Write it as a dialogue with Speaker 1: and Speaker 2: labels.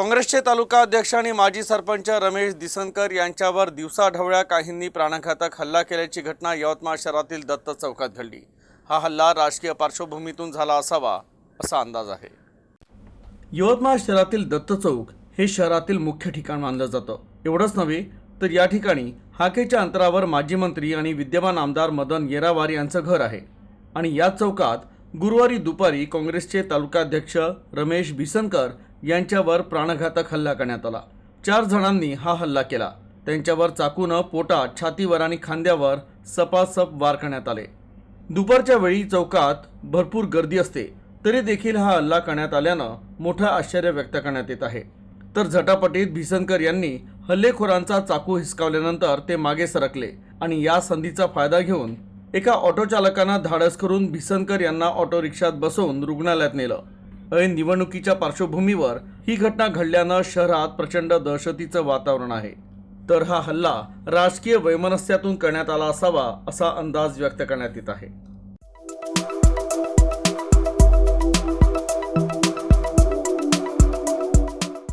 Speaker 1: काँग्रेसचे तालुका अध्यक्ष आणि माजी सरपंच रमेश दिसनकर यांच्यावर दिवसाढवळ्या काहींनी प्राणघातक हल्ला केल्याची घटना यवतमाळ शहरातील दत्त चौकात घडली. हा हल्ला राजकीय पार्श्वभूमीतून झाला असावा असा अंदाज आहे. यवतमाळ शहरातील दत्त चौक हे शहरातील मुख्य ठिकाण मानलं जातं. एवढंच नव्हे तर या ठिकाणी हाकेच्या अंतरावर माजी मंत्री आणि विद्यमान आमदार मदन येरावार यांचं घर आहे. आणि या चौकात गुरुवारी दुपारी काँग्रेसचे तालुकाध्यक्ष रमेश बिसनकर यांच्यावर प्राणघातक हल्ला करण्यात आला. चार जणांनी हा हल्ला केला. त्यांच्यावर चाकूनं पोटात छातीवर आणि खांद्यावर सपासप वार करण्यात आले. दुपारच्या वेळी चौकात भरपूर गर्दी असते तरी देखील हा हल्ला करण्यात आल्यानं मोठं आश्चर्य व्यक्त करण्यात येत आहे. तर झटापटीत भिसनकर यांनी हल्लेखोरांचा चाकू हिसकावल्यानंतर ते मागे सरकले आणि या संधीचा फायदा घेऊन एका ऑटो चालकानं धाडस करून भिसनकर यांना ऑटो रिक्षात बसवून रुग्णालयात नेलं. ऐन निवडणुकीच्या पार्श्वभूमीवर ही घटना घडल्यानं शहरात प्रचंड दहशतीचं वातावरण आहे. तर हा हल्ला राजकीय वैमनस्यातून करण्यात आला असावा असा अंदाज व्यक्त करण्यात येत आहे.